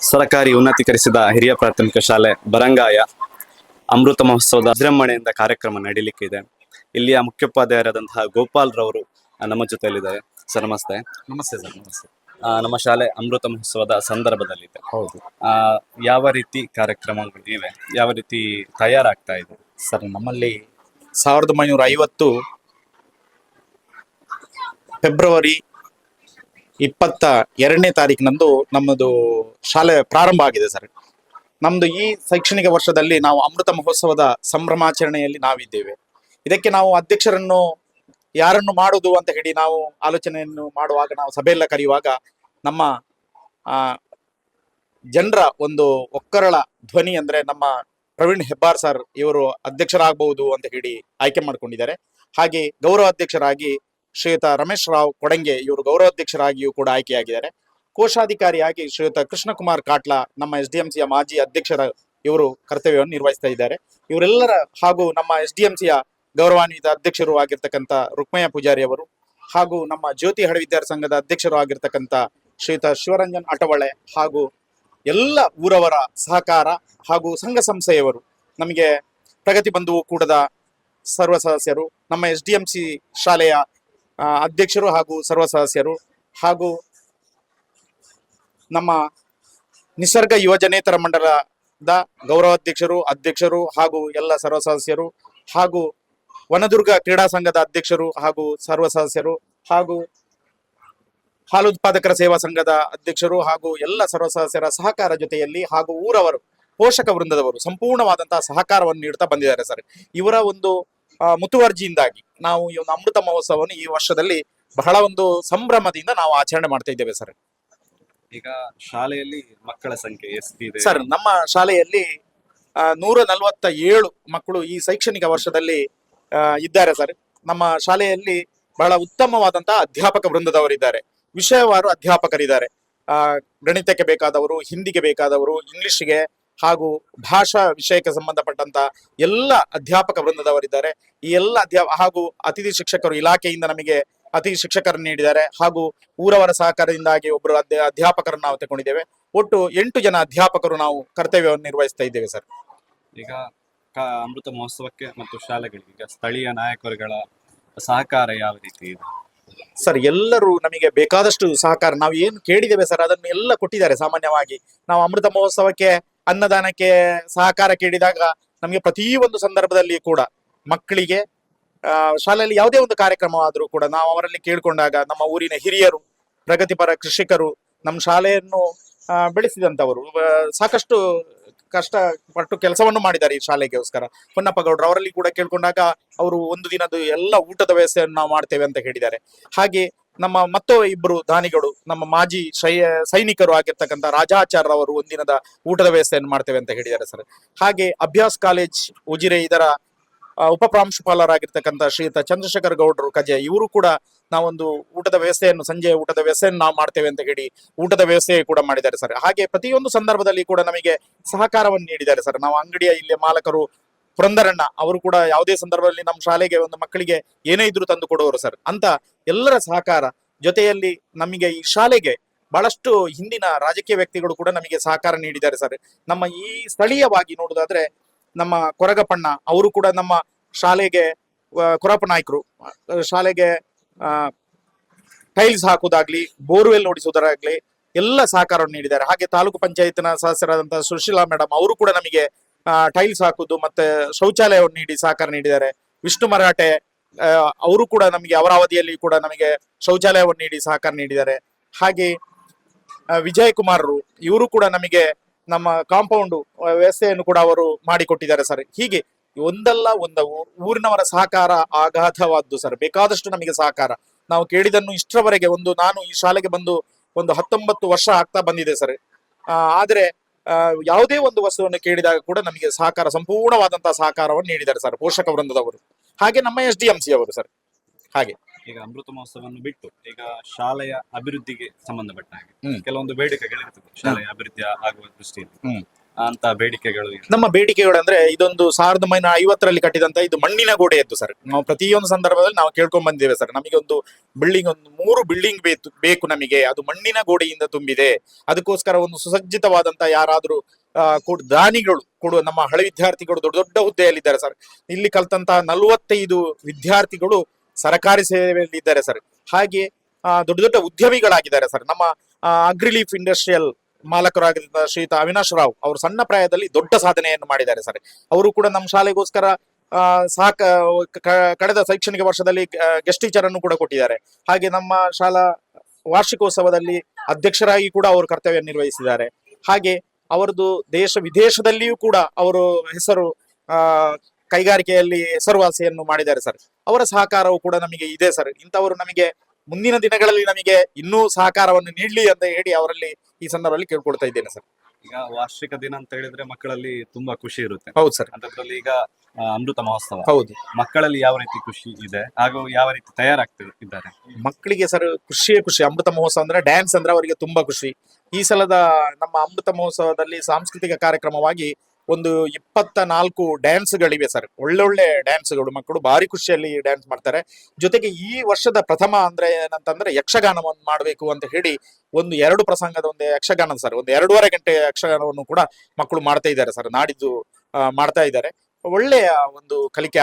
ಸರಕಾರಿ ಉನ್ನತೀಕರಿಸಿದ ಹಿರಿಯ ಪ್ರಾಥಮಿಕ ಶಾಲೆ ಬರಂಗಾಯ ಅಮೃತ ಮಹೋತ್ಸವದ ವಿಜೃಂಭಣೆಯಿಂದ ಕಾರ್ಯಕ್ರಮ ನಡೀಲಿಕ್ಕಿದೆ. ಇಲ್ಲಿಯ ಮುಖ್ಯೋಪಾಧ್ಯಾಯರಾದಂತಹ ಗೋಪಾಲ್ ರವರು ನಮ್ಮ ಜೊತೆಯಲ್ಲಿದ್ದಾರೆ. ಸರ್ ನಮಸ್ತೆ. ನಮಸ್ತೆ ಸರ್ ನಮಸ್ತೆ. ಆ, ನಮ್ಮ ಶಾಲೆ ಅಮೃತ ಮಹೋತ್ಸವದ ಸಂದರ್ಭದಲ್ಲಿದೆ. ಹೌದು. ಆ, ಯಾವ ರೀತಿ ಕಾರ್ಯಕ್ರಮಗಳು ಇವೆ? ಯಾವ ರೀತಿ ತಯಾರಾಗ್ತಾ ಇದೆ? ಸರ್ ನಮ್ಮಲ್ಲಿ ಸಾವಿರದ ಒಂಬೈನೂರ ಐವತ್ತು ಫೆಬ್ರವರಿ ಇಪ್ಪತ್ತ ಎರಡನೇ ತಾರೀಕಿನಂದು ನಮ್ಮದು ಶಾಲೆ ಪ್ರಾರಂಭ ಆಗಿದೆ ಸರ್. ನಮ್ದು ಈ ಶೈಕ್ಷಣಿಕ ವರ್ಷದಲ್ಲಿ ನಾವು ಅಮೃತ ಮಹೋತ್ಸವದ ಸಂಭ್ರಮಾಚರಣೆಯಲ್ಲಿ ನಾವಿದ್ದೇವೆ. ಇದಕ್ಕೆ ನಾವು ಅಧ್ಯಕ್ಷರನ್ನು ಯಾರನ್ನು ಮಾಡುವುದು ಅಂತ ಹೇಳಿ ನಾವು ಆಲೋಚನೆಯನ್ನು ಮಾಡುವಾಗ, ನಾವು ಸಭೆಯೆಲ್ಲ ಕರೆಯುವಾಗ ನಮ್ಮ ಜನರ ಒಂದು ಒಕ್ಕರಳ ಧ್ವನಿ ಅಂದ್ರೆ ನಮ್ಮ ಪ್ರವೀಣ್ ಹೆಬ್ಬಾರ್ ಸರ್ ಇವರು ಅಧ್ಯಕ್ಷರಾಗಬಹುದು ಅಂತ ಹೇಳಿ ಆಯ್ಕೆ ಮಾಡ್ಕೊಂಡಿದ್ದಾರೆ. ಹಾಗೆ ಗೌರವ ಅಧ್ಯಕ್ಷರಾಗಿ ಶ್ರೀಯುತ ರಮೇಶ್ ರಾವ್ ಕೊಡಂಗೆ ಇವರು ಗೌರವಾಧ್ಯಕ್ಷರಾಗಿಯೂ ಕೂಡ ಆಯ್ಕೆಯಾಗಿದ್ದಾರೆ. ಕೋಶಾಧಿಕಾರಿಯಾಗಿ ಶ್ರೀಯುತ ಕೃಷ್ಣಕುಮಾರ್ ಕಾಟ್ಲಾ ನಮ್ಮ ಎಸ್ ಡಿ ಎಂ ಸಿಯ ಮಾಜಿ ಅಧ್ಯಕ್ಷರ ಇವರು ಕರ್ತವ್ಯವನ್ನು ನಿರ್ವಹಿಸ್ತಾ ಇದ್ದಾರೆ. ಇವರೆಲ್ಲರ ಹಾಗೂ ನಮ್ಮ ಎಸ್ ಡಿ ಎಂ ಸಿಯ ಗೌರವಾನ್ವಿತ ಅಧ್ಯಕ್ಷರು ಆಗಿರ್ತಕ್ಕಂಥ ರುಕ್ಮಯ್ಯ ಪೂಜಾರಿ ಅವರು ಹಾಗೂ ನಮ್ಮ ಜ್ಯೋತಿ ಹಡವಿದ್ಯಾರ ಸಂಘದ ಅಧ್ಯಕ್ಷರು ಆಗಿರ್ತಕ್ಕಂಥ ಶ್ರೀಯುತ ಶಿವರಂಜನ್ ಅಟವಳೆ ಹಾಗೂ ಎಲ್ಲ ಊರವರ ಸಹಕಾರ ಹಾಗೂ ಸಂಘ ಸಂಸ್ಥೆಯವರು ನಮಗೆ ಪ್ರಗತಿ ಬಂಧುವು ಕೂಡದ ಸರ್ವ ಸದಸ್ಯರು, ನಮ್ಮ ಎಸ್ ಡಿ ಎಂ ಸಿ ಶಾಲೆಯ ಅಧ್ಯಕ್ಷರು ಹಾಗೂ ಸರ್ವ ಸದಸ್ಯರು ಹಾಗೂ ನಮ್ಮ ನಿಸರ್ಗ ಯುವಜನೇತರ ಮಂಡಲದ ಗೌರವಾಧ್ಯಕ್ಷರು, ಅಧ್ಯಕ್ಷರು ಹಾಗೂ ಎಲ್ಲ ಸರ್ವ ಸದಸ್ಯರು ಹಾಗೂ ವನದುರ್ಗ ಕ್ರೀಡಾ ಸಂಘದ ಅಧ್ಯಕ್ಷರು ಹಾಗೂ ಸರ್ವ ಸದಸ್ಯರು ಹಾಗೂ ಹಾಲು ಉತ್ಪಾದಕರ ಸೇವಾ ಸಂಘದ ಅಧ್ಯಕ್ಷರು ಹಾಗೂ ಎಲ್ಲ ಸರ್ವ ಸದಸ್ಯರ ಸಹಕಾರ ಜೊತೆಯಲ್ಲಿ ಹಾಗೂ ಊರವರು, ಪೋಷಕ ವೃಂದದವರು ಸಂಪೂರ್ಣವಾದಂತಹ ಸಹಕಾರವನ್ನು ನೀಡುತ್ತಾ ಬಂದಿದ್ದಾರೆ ಸರ್. ಇವರ ಒಂದು ಮುತುವರ್ಜಿಯಿಂದಾಗಿ ನಾವು ಈ ಒಂದು ಅಮೃತ ಮಹೋತ್ಸವವನ್ನು ಈ ವರ್ಷದಲ್ಲಿ ಬಹಳ ಒಂದು ಸಂಭ್ರಮದಿಂದ ನಾವು ಆಚರಣೆ ಮಾಡ್ತಾ ಇದ್ದೇವೆ ಸರ್. ಈಗ ಶಾಲೆಯಲ್ಲಿ ಮಕ್ಕಳ ಸಂಖ್ಯೆ ಎಷ್ಟಿದೆ ಸರ್ ನಮ್ಮ ಶಾಲೆಯಲ್ಲಿ ಆ, ನೂರ ನಲವತ್ತ ಏಳು ಮಕ್ಕಳು ಈ ಶೈಕ್ಷಣಿಕ ವರ್ಷದಲ್ಲಿ ಆ, ಇದ್ದಾರೆ ಸರ್. ನಮ್ಮ ಶಾಲೆಯಲ್ಲಿ ಬಹಳ ಉತ್ತಮವಾದಂತಹ ಅಧ್ಯಾಪಕ ವೃಂದದವರಿದ್ದಾರೆ ವಿಷಯವಾರು ಅಧ್ಯಾಪಕರಿದ್ದಾರೆ. ಆ, ಗಣಿತಕ್ಕೆ ಬೇಕಾದವರು ಹಿಂದಿಗೆ ಬೇಕಾದವರು ಇಂಗ್ಲಿಷ್ಗೆ ಹಾಗೂ ಭಾಷಾ ವಿಷಯಕ್ಕೆ ಸಂಬಂಧಪಟ್ಟಂತ ಎಲ್ಲ ಅಧ್ಯಾಪಕ ವೃಂದದವರಿದ್ದಾರೆ. ಈ ಎಲ್ಲ ಅಧ್ಯಾ ಹಾಗೂ ಅತಿಥಿ ಶಿಕ್ಷಕರು ಇಲಾಖೆಯಿಂದ ನಮಗೆ ಅತಿಥಿ ಶಿಕ್ಷಕರನ್ನು ನೀಡಿದ್ದಾರೆ. ಹಾಗೂ ಊರವರ ಸಹಕಾರದಿಂದಾಗಿ ಒಬ್ಬರು ಅಧ್ಯ ಅಧ್ಯಾಪಕರನ್ನು ನಾವು ತಗೊಂಡಿದ್ದೇವೆ ಒಟ್ಟು ಎಂಟು ಜನ ಅಧ್ಯಾಪಕರು ನಾವು ಕರ್ತವ್ಯವನ್ನು ನಿರ್ವಹಿಸ್ತಾ ಇದ್ದೇವೆ ಸರ್. ಈಗ ಅಮೃತ ಮಹೋತ್ಸವಕ್ಕೆ ಮತ್ತು ಶಾಲೆಗಳಿಗೆ ಈಗ ಸ್ಥಳೀಯ ನಾಯಕರುಗಳ ಸಹಕಾರ ಯಾವ ರೀತಿ ಇದೆ? ಸರ್ ಎಲ್ಲರೂ ನಮಗೆ ಬೇಕಾದಷ್ಟು ಸಹಕಾರ ನಾವು ಏನು ಕೇಳಿದ್ದೇವೆ ಸರ್ ಅದನ್ನು ಎಲ್ಲ ಕೊಟ್ಟಿದ್ದಾರೆ ಸಾಮಾನ್ಯವಾಗಿ. ನಾವು ಅಮೃತ ಮಹೋತ್ಸವಕ್ಕೆ ಅನ್ನದಾನಕ್ಕೆ ಸಹಕಾರ ಕೇಳಿದಾಗ ನಮಗೆ ಪ್ರತಿಯೊಂದು ಸಂದರ್ಭದಲ್ಲಿ ಕೂಡ ಮಕ್ಕಳಿಗೆ ಶಾಲೆಯಲ್ಲಿ ಯಾವುದೇ ಒಂದು ಕಾರ್ಯಕ್ರಮವಾದರೂ ಕೂಡ ನಾವು ಅವರಲ್ಲಿ ಕೇಳಿಕೊಂಡಾಗ ನಮ್ಮ ಊರಿನ ಹಿರಿಯರು, ಪ್ರಗತಿಪರ ಕೃಷಿಕರು, ನಮ್ಮ ಶಾಲೆಯನ್ನು ಬೆಳೆಸಿದಂಥವರು ಬೆಳೆಸಿದಂತವರು ಕಷ್ಟ ಸಾಕಷ್ಟು ಕಷ್ಟಪಟ್ಟು ಕೆಲಸವನ್ನು ಮಾಡಿದ್ದಾರೆ ಈ ಶಾಲೆಗೋಸ್ಕರ. ಹೊನ್ನಪ್ಪ ಗೌಡ್ರು ಅವರಲ್ಲಿ ಕೂಡ ಕೇಳ್ಕೊಂಡಾಗ ಅವರು ಒಂದು ದಿನದ ಎಲ್ಲ ಊಟದ ವ್ಯವಸ್ಥೆಯನ್ನು ನಾವು ಮಾಡ್ತೇವೆ ಅಂತ ಹೇಳಿದ್ದಾರೆ. ಹಾಗೆ ನಮ್ಮ ಮತ್ತೋ ಇಬ್ಬರು ದಾನಿಗಳು, ನಮ್ಮ ಮಾಜಿ ಸೈನಿಕರು ಆಗಿರ್ತಕ್ಕಂಥ ರಾಜಾಚಾರ್ಯ ಅವರು ಒಂದಿನದ ಊಟದ ವ್ಯವಸ್ಥೆಯನ್ನು ಮಾಡ್ತೇವೆ ಅಂತ ಹೇಳಿದ್ದಾರೆ ಸರ್. ಹಾಗೆ ಅಭ್ಯಾಸ್ ಕಾಲೇಜ್ ಉಜಿರೆ ಇದರ ಉಪ ಪ್ರಾಂಶುಪಾಲರಾಗಿರ್ತಕ್ಕಂಥ ಶ್ರೀಯುತ ಚಂದ್ರಶೇಖರ್ ಗೌಡರು ಕಜೆ, ಇವರು ಕೂಡ ನಾವೊಂದು ಊಟದ ವ್ಯವಸ್ಥೆಯನ್ನು ಸಂಜೆ ಊಟದ ವ್ಯವಸ್ಥೆಯನ್ನು ನಾವು ಮಾಡ್ತೇವೆ ಅಂತ ಹೇಳಿ ಊಟದ ವ್ಯವಸ್ಥೆ ಕೂಡ ಮಾಡಿದ್ದಾರೆ ಸರ್. ಹಾಗೆ ಪ್ರತಿಯೊಂದು ಸಂದರ್ಭದಲ್ಲಿ ಕೂಡ ನಮಗೆ ಸಹಕಾರವನ್ನು ನೀಡಿದ್ದಾರೆ ಸರ್. ನಾವು ಅಂಗಡಿಯ ಇಲ್ಲಿ ಮಾಲಕರು ಪುರಂದರಣ್ಣ ಅವರು ಕೂಡ ಯಾವುದೇ ಸಂದರ್ಭದಲ್ಲಿ ನಮ್ಮ ಶಾಲೆಗೆ ಒಂದು ಮಕ್ಕಳಿಗೆ ಏನೇ ಇದ್ರು ತಂದು ಕೊಡುವರು ಸರ್ ಅಂತ ಎಲ್ಲರ ಸಹಕಾರ ಜೊತೆಯಲ್ಲಿ ನಮಗೆ ಈ ಶಾಲೆಗೆ ಬಹಳಷ್ಟು ಹಿಂದಿನ ರಾಜಕೀಯ ವ್ಯಕ್ತಿಗಳು ಕೂಡ ನಮಗೆ ಸಹಕಾರ ನೀಡಿದ್ದಾರೆ ಸರ್ ನಮ್ಮ ಈ ಸ್ಥಳೀಯವಾಗಿ ನೋಡುದಾದ್ರೆ ನಮ್ಮ ಕೊರಗಪ್ಪಣ್ಣ ಅವರು ಕೂಡ ನಮ್ಮ ಶಾಲೆಗೆ ಕೊರಪ್ಪ ನಾಯ್ಕರು ಶಾಲೆಗೆ ಟೈಲ್ಸ್ ಹಾಕುದಾಗ್ಲಿ ಬೋರ್ವೆಲ್ ನೋಡಿಸುವುದಾಗ್ಲಿ ಎಲ್ಲ ಸಹಕಾರವನ್ನು ನೀಡಿದ್ದಾರೆ. ಹಾಗೆ ತಾಲೂಕು ಪಂಚಾಯತ್ನ ಸದಸ್ಯರಾದಂತಹ ಸುಶೀಲಾ ಮೇಡಮ್ ಅವರು ಕೂಡ ನಮಗೆ ಟೈಲ್ಸ್ ಹಾಕುದು ಮತ್ತೆ ಶೌಚಾಲಯವನ್ನು ನೀಡಿ ಸಹಕಾರ ನೀಡಿದ್ದಾರೆ. ವಿಷ್ಣು ಮರಾಠೆ ಅವರು ಕೂಡ ನಮಗೆ ಅವರ ಅವಧಿಯಲ್ಲಿ ಕೂಡ ನಮಗೆ ಶೌಚಾಲಯವನ್ನು ನೀಡಿ ಸಹಕಾರ ನೀಡಿದ್ದಾರೆ. ಹಾಗೆ ವಿಜಯ್ ಕುಮಾರರು ಇವರು ಕೂಡ ನಮಗೆ ನಮ್ಮ ಕಾಂಪೌಂಡ್ ವ್ಯವಸ್ಥೆಯನ್ನು ಕೂಡ ಅವರು ಮಾಡಿಕೊಟ್ಟಿದ್ದಾರೆ ಸರ್. ಹೀಗೆ, ಒಂದಲ್ಲ ಒಂದು ಊ- ಊರಿನವರ ಸಹಕಾರ ಅಗಾಧವಾದ್ದು ಸರ್. ಬೇಕಾದಷ್ಟು ನಮಗೆ ಸಹಕಾರ. ನಾವು ಕೇಳಿದನ್ನು ಇಷ್ಟರವರೆಗೆ ಒಂದು, ನಾನು ಈ ಶಾಲೆಗೆ ಬಂದು ಒಂದು ಹತ್ತೊಂಬತ್ತು ವರ್ಷ ಆಗ್ತಾ ಬಂದಿದೆ ಸರ್. ಆದರೆ ಯಾವುದೇ ಒಂದು ವಸ್ತುವನ್ನು ಕೇಳಿದಾಗ ಕೂಡ ನಮಗೆ ಸಹಕಾರ ಸಂಪೂರ್ಣವಾದಂತಹ ಸಹಕಾರವನ್ನು ನೀಡಿದ್ದಾರೆ ಸರ್ ಪೋಷಕ ವೃಂದದವರು. ಹಾಗೆ ನಮ್ಮ ಎಸ್ ಡಿ ಎಂ ಸಿ ಅವರು ಸರ್ ಹಾಗೆ. ಈಗ ಅಮೃತ ಮಹೋತ್ಸವವನ್ನು ಬಿಟ್ಟು ಈಗ ಶಾಲೆಯ ಅಭಿವೃದ್ಧಿಗೆ ಸಂಬಂಧಪಟ್ಟ ಹಾಗೆ ಕೆಲವೊಂದು ಬೇಡಿಕೆಗಳಿರ್ತದೆ. ಶಾಲೆಯ ಅಭಿವೃದ್ಧಿ ಆಗುವ ದೃಷ್ಟಿಯಲ್ಲಿ. ಅಂತ ಬೇಡಿಕೆಗಳು? ನಮ್ಮ ಬೇಡಿಕೆಗಳು ಅಂದ್ರೆ ಇದೊಂದು ಸಾವಿರದ ಒಂಬೈನೂರ ಐವತ್ತರಲ್ಲಿ ಕಟ್ಟಿದಂತ ಇದು ಮಣ್ಣಿನ ಗೋಡೆಯದ್ದು ಸರ್. ನಾವು ಪ್ರತಿಯೊಂದು ಸಂದರ್ಭದಲ್ಲಿ ನಾವು ಕೇಳ್ಕೊಂಡ್ ಬಂದಿದ್ದೇವೆ ಸರ್. ನಮಗೆ ಒಂದು ಬಿಲ್ಡಿಂಗ್ ಒಂದು ಮೂರು ಬಿಲ್ಡಿಂಗ್ ಬೇಕು ಬೇಕು ನಮಗೆ. ಅದು ಮಣ್ಣಿನ ಗೋಡೆಯಿಂದ ತುಂಬಿದೆ. ಅದಕ್ಕೋಸ್ಕರ ಒಂದು ಸುಸಜ್ಜಿತವಾದಂತ ಯಾರಾದರೂ ದಾನಿಗಳು ಕೊಡುವ ನಮ್ಮ ಹಳೆ ವಿದ್ಯಾರ್ಥಿಗಳು ದೊಡ್ಡ ದೊಡ್ಡ ಹುದ್ದೆಯಲ್ಲಿದ್ದಾರೆ ಸರ್. ಇಲ್ಲಿ ಕಲ್ತಂತಹ ನಲವತ್ತೈದು ವಿದ್ಯಾರ್ಥಿಗಳು ಸರಕಾರಿ ಸೇವೆಯಲ್ಲಿ ಇದ್ದಾರೆ ಸರ್. ಹಾಗೆ ದೊಡ್ಡ ದೊಡ್ಡ ಉದ್ಯಮಿಗಳಾಗಿದ್ದಾರೆ ಸರ್. ನಮ್ಮ ಅಗ್ರಿಲೀಫ್ ಇಂಡಸ್ಟ್ರಿಯಲ್ ಮಾಲಕರಾಗಿದ್ದ ಶ್ರೀಯುತ ಅವಿನಾಶ್ ರಾವ್ ಅವರು ಸಣ್ಣ ಪ್ರಾಯದಲ್ಲಿ ದೊಡ್ಡ ಸಾಧನೆಯನ್ನು ಮಾಡಿದ್ದಾರೆ ಸರ್. ಅವರು ಕೂಡ ನಮ್ಮ ಶಾಲೆಗೋಸ್ಕರ ಸಾಕ ಕಳೆದ ಶೈಕ್ಷಣಿಕ ವರ್ಷದಲ್ಲಿ ಗೆಸ್ಟ್ ಟೀಚರ್ ಅನ್ನು ಕೂಡ ಕೊಟ್ಟಿದ್ದಾರೆ. ಹಾಗೆ ನಮ್ಮ ಶಾಲಾ ವಾರ್ಷಿಕೋತ್ಸವದಲ್ಲಿ ಅಧ್ಯಕ್ಷರಾಗಿ ಕೂಡ ಅವರು ಕರ್ತವ್ಯ ನಿರ್ವಹಿಸಿದ್ದಾರೆ. ಹಾಗೆ ಅವರದು ದೇಶ, ವಿದೇಶದಲ್ಲಿಯೂ ಕೂಡ ಅವರು ಹೆಸರು ಕೈಗಾರಿಕೆಯಲ್ಲಿ ಹೆಸರುವಾಸಿಯನ್ನು ಮಾಡಿದ್ದಾರೆ ಸರ್. ಅವರ ಸಹಕಾರವು ಕೂಡ ನಮಗೆ ಇದೆ ಸರ್. ಇಂಥವರು ನಮಗೆ ಮುಂದಿನ ದಿನಗಳಲ್ಲಿ ನಮಗೆ ಇನ್ನೂ ಸಹಕಾರವನ್ನು ನೀಡಲಿ ಅಂತ ಹೇಳಿ ಅವರಲ್ಲಿ ಈ ಸಂದರ್ಭದಲ್ಲಿ ಕೇಳ್ಕೊಳ್ತಾ ಇದ್ದೇನೆ ಸರ್. ಈಗ ವಾರ್ಷಿಕ ದಿನ ಅಂತ ಹೇಳಿದ್ರೆ ಮಕ್ಕಳಲ್ಲಿ ತುಂಬಾ ಖುಷಿ ಇರುತ್ತೆ. ಹೌದು ಸರ್. ಅದರಲ್ಲಿ ಈಗ ಆ, ಅಮೃತ ಮಹೋತ್ಸವ. ಹೌದು. ಮಕ್ಕಳಲ್ಲಿ ಯಾವ ರೀತಿ ಖುಷಿ ಇದೆ? ಹಾಗೂ ಯಾವ ರೀತಿ ತಯಾರಾಗ್ತಿದ್ದಾರೆ ಇದ್ದಾರೆ? ಮಕ್ಕಳಿಗೆ ಸರ್ ಖುಷಿಯೇ ಖುಷಿ. ಅಮೃತ ಮಹೋತ್ಸವ ಅಂದ್ರೆ ಡ್ಯಾನ್ಸ್ ಅಂದ್ರೆ ಅವರಿಗೆ ತುಂಬಾ ಖುಷಿ. ಈ ಸಲದ ನಮ್ಮ ಅಮೃತ ಮಹೋತ್ಸವದಲ್ಲಿ ಸಾಂಸ್ಕೃತಿಕ ಕಾರ್ಯಕ್ರಮವಾಗಿ ಒಂದು ಇಪ್ಪತ್ತ ನಾಲ್ಕು ಡ್ಯಾನ್ಸ್ಗಳಿವೆ ಸರ್ ಒಳ್ಳೊಳ್ಳೆ ಡ್ಯಾನ್ಸ್ಗಳು ಮಕ್ಕಳು ಭಾರಿ ಖುಷಿಯಲ್ಲಿ ಡ್ಯಾನ್ಸ್ ಮಾಡ್ತಾರೆ. ಜೊತೆಗೆ ಈ ವರ್ಷದ ಪ್ರಥಮ ಅಂದ್ರೆ ಏನಂತಂದ್ರೆ ಯಕ್ಷಗಾನವನ್ನು ಮಾಡಬೇಕು ಅಂತ ಹೇಳಿ ಒಂದು ಎರಡು ಪ್ರಸಂಗದ ಒಂದು ಯಕ್ಷಗಾನ ಸರ್ ಒಂದು ಎರಡೂವರೆ ಗಂಟೆ ಯಕ್ಷಗಾನವನ್ನು ಕೂಡ ಮಕ್ಕಳು ಮಾಡ್ತಾ ಇದ್ದಾರೆ ಸರ್ ನಾಡಿದ್ದು ಮಾಡ್ತಾ ಇದ್ದಾರೆ. ಒಳ್ಳೆಯ ಒಂದು ಕಲಿಕೆ